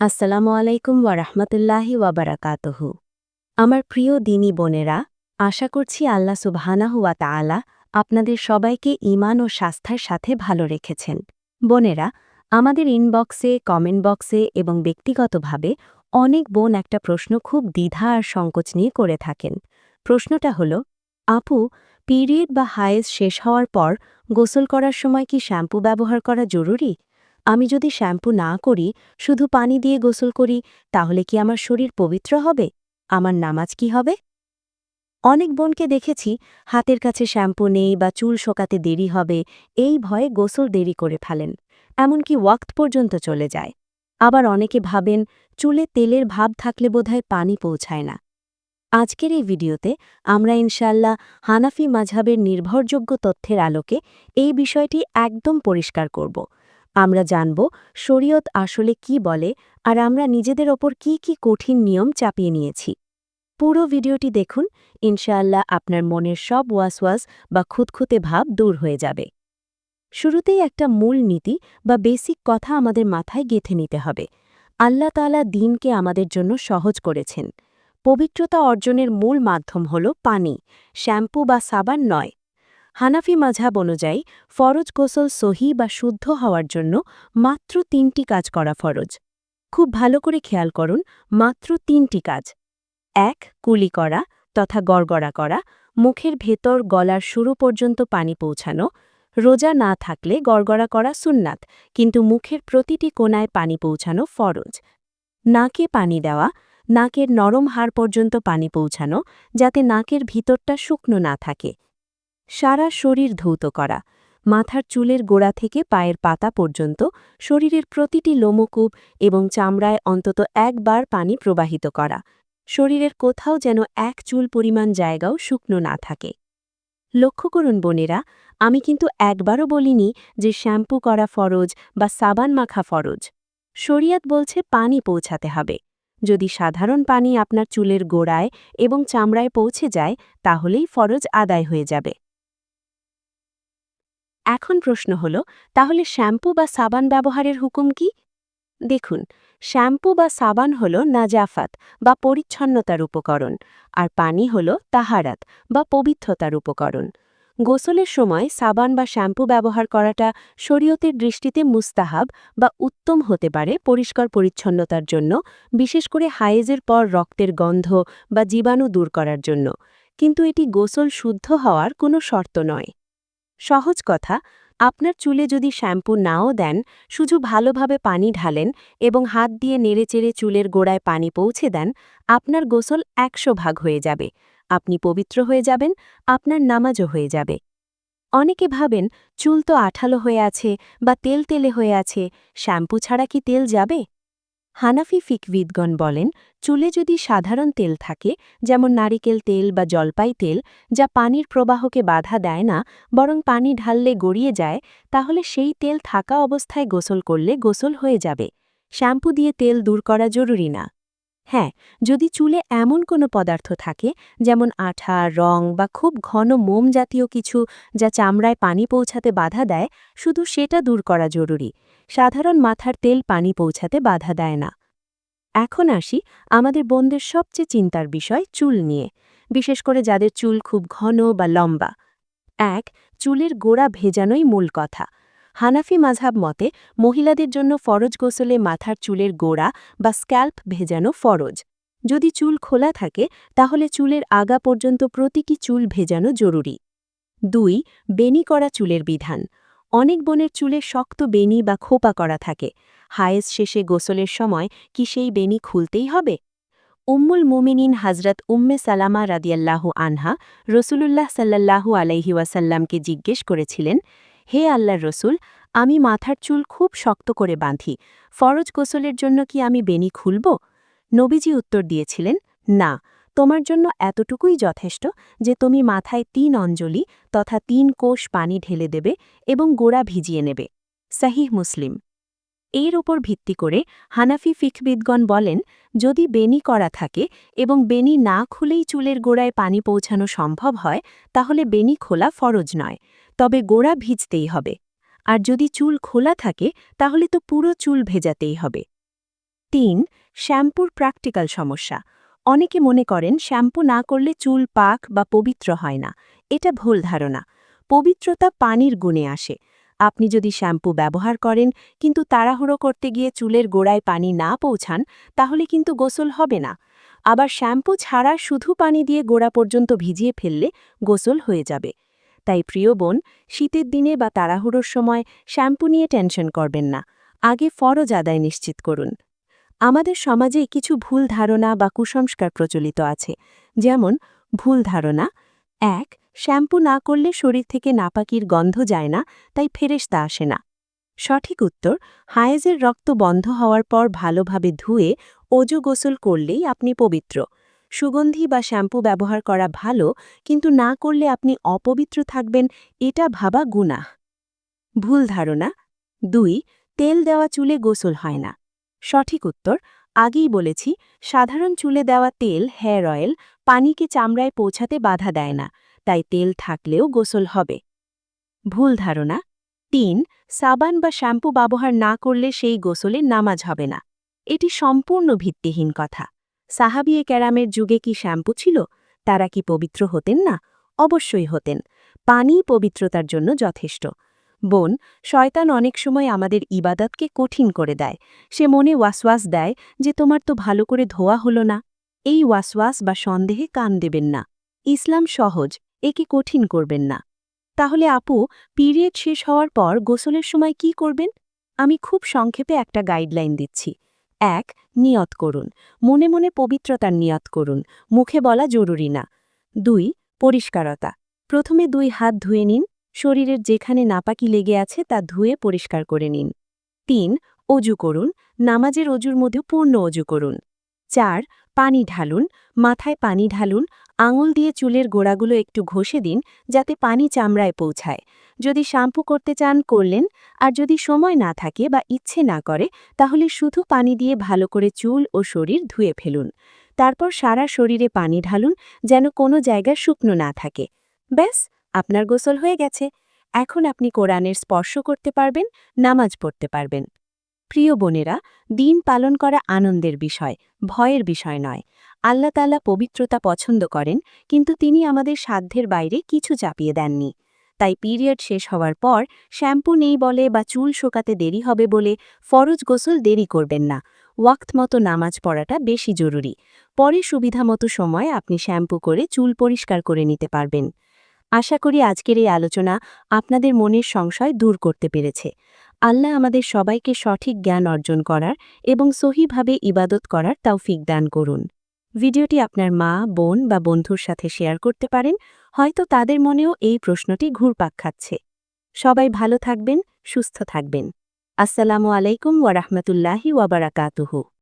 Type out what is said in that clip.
আসসালামু আলাইকুম ওয়ারহমতুল্লাহি ওয়াবারাকাতহু আমার প্রিয় দিনী বোনেরা, আশা করছি আল্লাহ সুবহানাহু ওয়া তাআলা আপনাদের সবাইকে ঈমান ও স্বাস্থ্যের সাথে ভালো রেখেছেন। বোনেরা, আমাদের ইনবক্সে, কমেন্ট বক্সে এবং ব্যক্তিগতভাবে অনেক বোন একটা প্রশ্ন খুব দ্বিধা আর সংকোচ নিয়ে করে থাকেন। প্রশ্নটা হল, আপু, পিরিয়ড বা হায়েজ শেষ হওয়ার পর গোসল করার সময় কি শ্যাম্পু ব্যবহার করা জরুরি? আমি যদি শ্যাম্পু না করি, শুধু পানি দিয়ে গোসল করি, তাহলে কি আমার শরীর পবিত্র হবে? আমার নামাজ কি হবে? অনেক বোনকে দেখেছি, হাতের কাছে শ্যাম্পু নেই বা চুল শোকাতে দেরি হবে, এই ভয়ে গোসল দেরি করে ফেলেন। এমনকি ওয়াক্ত পর্যন্ত চলে যায়। আবার অনেকে ভাবেন, চুলে তেলের ভাব থাকলে বোধহয় পানি পৌঁছায় না। আজকের এই ভিডিওতে আমরা ইনশাল্লাহ হানাফি মাঝহাবের নির্ভরযোগ্য তথ্যের আলোকে এই বিষয়টি একদম পরিষ্কার করব। আমরা জানব শরীয়ত আসলে কি বলে আর আমরা নিজেদের ওপর কি কি কঠিন নিয়ম চাপিয়ে নিয়েছি। পুরো ভিডিওটি দেখুন, ইনশাআল্লাহ আপনার মনের সব ওয়াসওয়াস বা খুঁতখুঁতে ভাব দূর হয়ে যাবে। শুরুতেই একটা মূল নীতি বা বেসিক কথা আমাদের মাথায় গেঁথে নিতে হবে। আল্লাহ তালা দিনকে আমাদের জন্য সহজ করেছেন। পবিত্রতা অর্জনের মূল মাধ্যম হল পানি, শ্যাম্পু বা সাবান নয়। হানাফি মাঝাব অনুযায়ী, ফরজ গোসল সহি বা শুদ্ধ হওয়ার জন্য মাত্র তিনটি কাজ করা ফরজ। খুব ভালো করে খেয়াল করুন, মাত্র তিনটি কাজ। এক, কুলি করা তথা গড়গড়া করা, মুখের ভেতর গলার শুরু পর্যন্ত পানি পৌঁছানো, রোজা না থাকলে গড়গড়া করা সুন্নাত, কিন্তু মুখের প্রতিটি কোনায় পানি পৌঁছানো ফরজ। নাকে পানি দেওয়া, নাকের নরম হাড় পর্যন্ত পানি পৌঁছানো, যাতে নাকের ভিতরটা শুকনো না থাকে। সারা শরীর ধৌত করা, মাথার চুলের গোড়া থেকে পায়ের পাতা পর্যন্ত শরীরের প্রতিটি লোমকূপ এবং চামড়ায় অন্তত একবার পানি প্রবাহিত করা, শরীরের কোথাও যেন এক চুল পরিমাণ জায়গাও শুকনো না থাকে। লক্ষ্য করুন বোনেরা, আমি কিন্তু একবারও বলিনি যে শ্যাম্পু করা ফরজ বা সাবান মাখা ফরজ। শরিয়াত বলছে পানি পৌঁছাতে হবে। যদি সাধারণ পানি আপনার চুলের গোড়ায় এবং চামড়ায় পৌঁছে যায়, তাহলেই ফরজ আদায় হয়ে যাবে। এখন প্রশ্ন হল, তাহলে শ্যাম্পু বা সাবান ব্যবহারের হুকুম কি? দেখুন, শ্যাম্পু বা সাবান হল নাজাফাত বা পরিচ্ছন্নতার উপকরণ, আর পানি হল তাহারাত বা পবিত্রতার উপকরণ। গোসলের সময় সাবান বা শ্যাম্পু ব্যবহার করাটা শরীয়তের দৃষ্টিতে মুস্তাহাব বা উত্তম হতে পারে পরিষ্কার পরিচ্ছন্নতার জন্য, বিশেষ করে হায়েজের পর রক্তের গন্ধ বা জীবাণু দূর করার জন্য। কিন্তু এটি গোসল শুদ্ধ হওয়ার কোনো শর্ত নয়। সহজ কথা, আপনার চুলে যদি শ্যাম্পু নাও দেন, শুধু ভালোভাবে পানি ঢালেন এবং হাত দিয়ে নেড়েচেড়ে চুলের গোড়ায় পানি পৌঁছে দেন, আপনার গোসল একশো ভাগ হয়ে যাবে। আপনি পবিত্র হয়ে যাবেন, আপনার নামাজও হয়ে যাবে। অনেকে ভাবেন, চুল তো আঠালো হয়ে আছে বা তেল তেলে হয়ে আছে, শ্যাম্পু ছাড়া কি তেল যাবে? হানাফি ফিকবিদগণ বলেন, চুলে যদি সাধারণ তেল থাকে, যেমন নারিকেল তেল বা জলপাই তেল, যা পানির প্রবাহকে বাধা দেয় না, বরং পানি ঢাললে গড়িয়ে যায়, তাহলে সেই তেল থাকা অবস্থায় গোসল করলে গোসল হয়ে যাবে। শ্যাম্পু দিয়ে তেল দূর করা জরুরি না। হ্যাঁ যদি চুলে এমন কোনো পদার্থ থাকে, যেমন আঠা, রং বা খুব ঘন মোম জাতীয় কিছু যা চামড়ায় পানি পৌঁছাতে বাধা দেয়, শুধু সেটা দূর করা জরুরি। সাধারণ মাথার তেল পানি পৌঁছাতে বাধা দেয় না। এখন আসি আমাদের বোনদের সবচেয়ে চিন্তার বিষয় চুল নিয়ে, বিশেষ করে যাদের চুল খুব ঘন বা লম্বা। এক, চুলের গোড়া ভেজানোই মূল কথা। হানাফি মাঝাব মতে, মহিলাদের জন্য ফরজ গোসলে মাথার চুলের গোড়া বা স্ক্যাল্প ভেজানো ফরজ। যদি চুল খোলা থাকে, তাহলে চুলের আগা পর্যন্ত প্রতীকী চুল ভেজানো জরুরি। দুই বেনি করা চুলের বিধান। অনেক বনের চুলে শক্ত বেনি বা খোপা করা থাকে। হায়েস শেষে গোসলের সময় কি সেই বেনি খুলতেই হবে? উম্মুল মুমিনিন হজরত উম্মে সালামা রাদিয়াল্লাহু আনহা রসুলুল্লাহ সাল্লাল্লাহু আলাইহি ওয়াসাল্লামকে জিজ্ঞেস করেছিলেন হে আল্লাহর রসুল, আমি মাথার চুল খুব শক্ত করে বাঁধি, ফরজ গোসলের জন্য কি আমি বেনি খুলব? নবীজি উত্তর দিয়েছিলেন, না, তোমার জন্য এতটুকুই যথেষ্ট যে তুমি মাথায় তিন অঞ্জলি তথা তিন কোষ পানি ঢেলে দেবে এবং গোড়া ভিজিয়ে নেবে। সাহিহ মুসলিম। এর ওপর ভিত্তি করে হানাফি ফিকবিদগণ বলেন, যদি বেনি করা থাকে এবং বেনি না খুলেই চুলের গোড়ায় পানি পৌঁছানো সম্ভব হয়, তাহলে বেনি খোলা ফরজ নয়। তবে গোড়া ভিজতেই হবে। আর যদি চুল খোলা থাকে, তাহলে তো পুরো চুল ভেজাতেই হবে। তিন, শ্যাম্পুর প্র্যাকটিক্যাল সমস্যা। অনেকে মনে করেন শ্যাম্পু না করলে চুল পাক বা পবিত্র হয় না। এটা ভুল ধারণা। পবিত্রতা পানির গুণে আসে। আপনি যদি শ্যাম্পু ব্যবহার করেন, কিন্তু তাড়াহুড়ো করতে গিয়ে চুলের গোড়ায় পানি না পৌঁছান, তাহলে কিন্তু গোসল হবে না। আবার শ্যাম্পু ছাড়া শুধু পানি দিয়ে গোড়া পর্যন্ত ভিজিয়ে ফেললে গোসল হয়ে যাবে। তাই প্রিয় বোন, শীতের দিনে বা তাড়াহুড়োর সময় শ্যাম্পু নিয়ে টেনশন করবেন না। আগে ফরজ আদায় নিশ্চিত করুন। আমাদের সমাজে কিছু ভুল ধারণা বা কুসংস্কার প্রচলিত আছে। যেমন, ভুল ধারণা, এক, শ্যাম্পু না করলে শরীর থেকে নাপাকির গন্ধ যায় না, তাই ফেরেশতা আসে না। সঠিক উত্তর, হায়েজের রক্ত বন্ধ হওয়ার পর ভালোভাবে ধুয়ে অজু গোসল করলেই আপনি পবিত্র। সুগন্ধি বা শ্যাম্পু ব্যবহার করা ভালো, কিন্তু না করলে আপনি অপবিত্র থাকবেন, এটা ভাবা গুনাহ। ভুল ধারণা। দুই, তেল দেওয়া চুলে গোসল হয় না। সঠিক উত্তর, আগেই বলেছি, সাধারণ চুলে দেওয়া তেল, হেয়ার অয়েল, পানিকে চামড়ায় পৌঁছাতে বাধা দেয় না, তাই তেল থাকলেও গোসল হবে। ভুল ধারণা। তিন, সাবান বা শ্যাম্পু ব্যবহার না করলে সেই গোসলে নামাজ হবে না। এটি সম্পূর্ণ ভিত্তিহীন কথা। সাহাবিয়ে ক্যারামের যুগে কি শ্যাম্পু ছিল? তারা কি পবিত্র হতেন না? অবশ্যই হতেন। পানি পবিত্রতার জন্য যথেষ্ট। বোন, শয়তান অনেক সময় আমাদের ইবাদতকে কঠিন করে দেয়। সে মনে ওয়াসওয়াস দেয় যে তোমার তো ভালো করে ধোয়া হলো না। এই ওয়াসওয়াস বা সন্দেহে কান দেবেন না। ইসলাম সহজ, একে কঠিন করবেন না। তাহলে আপু, পিরিয়ড শেষ হওয়ার পর গোসলের সময় কি করবেন? আমি খুব সংক্ষেপে একটা গাইডলাইন দিচ্ছি। এক, নিয়ত করুন। মনে মনে পবিত্রতার নিয়ত করুন। মুখে বলা জরুরি না। দুই, পরিষ্কারতা। প্রথমে দুই হাত ধুয়ে নিন। শরীরের যেখানে নাপাকি লেগে আছে তা ধুয়ে পরিষ্কার করে নিন। তিন, অজু করুন। নামাজের অজুর মধ্যে পূর্ণ অজু করুন। চার, পানি ঢালুন। মাথায় পানি ঢালুন। আঙুল দিয়ে চুলের গোড়াগুলো একটু ঘষে দিন, যাতে পানি চামড়ায় পৌঁছায়। যদি শ্যাম্পু করতে চান, করলেন। আর যদি সময় না থাকে বা ইচ্ছে না করে, তাহলে শুধু পানি দিয়ে ভালো করে চুল ও শরীর ধুয়ে ফেলুন। তারপর সারা শরীরে পানি ঢালুন, যেন কোনো জায়গা শুকনো না থাকে। ব্যাস, আপনার গোসল হয়ে গেছে। এখন আপনি কোরআনের স্পর্শ করতে পারবেন, নামাজ পড়তে পারবেন। প্রিয় বোনেরা, দিন পালন করা আনন্দের বিষয়, ভয়ের বিষয় নয়। আল্লাহ পবিত্রতা পছন্দ করেন, কিন্তু তিনি আমাদের সাধ্যের বাইরে কিছু চাপিয়ে দেননি। তাই পিরিয়ড শেষ হওয়ার পর শ্যাম্পু নেই বলে বা চুল শোকাতে দেরি হবে বলে ফরজ গোসল দেরি করবেন না। ওয়াক্ত মতো নামাজ পড়াটা বেশি জরুরি। পরে সুবিধামতো সময় আপনি শ্যাম্পু করে চুল পরিষ্কার করে নিতে পারবেন। আশা করি আজকের এই আলোচনা আপনাদের মনের সংশয় দূর করতে পেরেছে। আল্লাহ আমাদের সবাইকে সঠিক জ্ঞান অর্জন করার এবং সহিভাবে ইবাদত করার তৌফিক দান করুন। ভিডিওটি আপনার মা, বোন বা বন্ধুর সাথে শেয়ার করতে পারেন, হয়তো তাদের মনেও এই প্রশ্নটি ঘুরপাক খাচ্ছে। সবাই ভালো থাকবেন, সুস্থ থাকবেন। আসসালামু আলাইকুম ওয়ারাহমতুল্লাহি ওয়াবারাকাতুহু